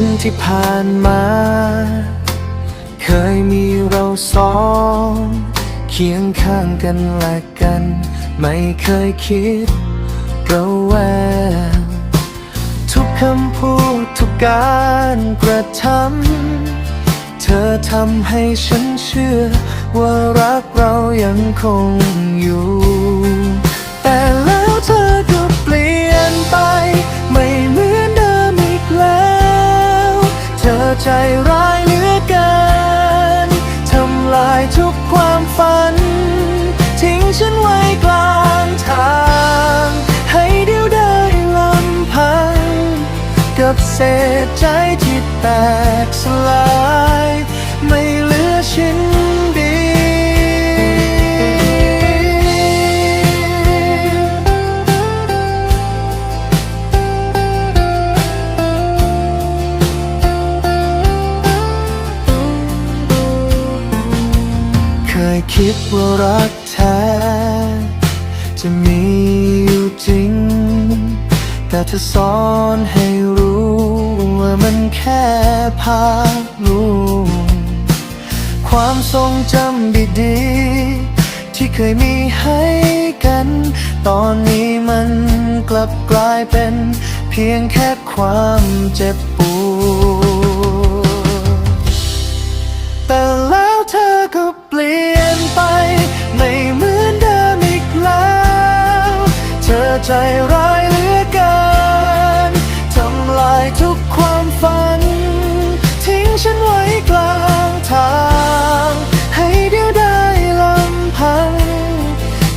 วันที่ผ่านมา เคยมีเราสองเคียงข้างกันและกัน ไม่เคยคิดระแวงทุกคำพูดทุกการกระทำเธอทำให้ฉันเชื่อ ว่ารักเรายังคงอยู่ ใจร้ายเหลือเกิน ทำลายทุกความฝัน ทิ้งฉันไว้กลางทาง ให้เดียวได้ลำพัง กับเศษใจที่แตกสลาย ไม่เหลือชิ้น คยคิดว่ารักแท้ จะมีอยู่จริง แต่เธอสอนให้รู้ว่ามันแค่ภาพลวงความทรงจำดีๆ ที่เคยมีให้กัน ตอนนี้มันกลับกลายเป็น เพียงแค่ความเจ็บปวดแต่ล้ว ใจร้ายเหลือเกินทำลายทุกความฝัน ทิ้งฉันไว้กลางทาง ให้เดียวได้ลำพัง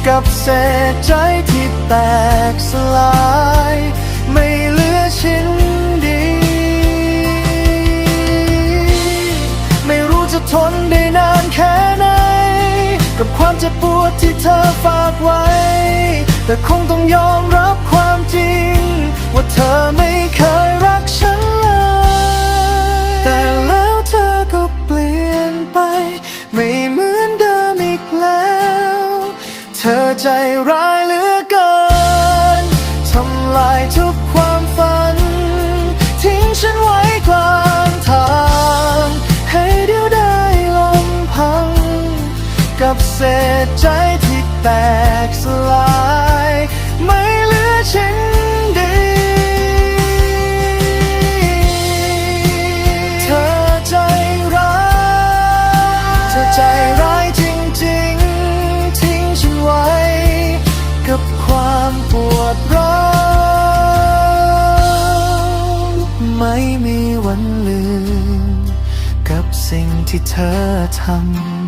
กับเศษใจที่แตกสลาย ไม่เหลือชิ้นดี ไม่รู้จะทนได้นานแค่ไหน กับความเจ็บปวดที่เธอฝากไว้ แต่คงต้องยอมรับความจริง ว่าเธอไม่เคยรักฉันเลย แต่แล้วเธอก็เปลี่ยนไป ไม่เหมือนเดิมอีกแล้ว เธอใจร้ายเหลือเกินทำลายทุกความฝัน ทิ้งฉันไว้กลางทาง ให้เดียวได้ลำพัง กับเศษใจ แตกสลาย ไม่เหลือชิ้นดีเธอใจร้ายเธอใจร้ายจริงๆ ทิ้งฉันไว้ กับความปวดร้าว ไม่มีวันลืม กับสิ่งที่เธอทำ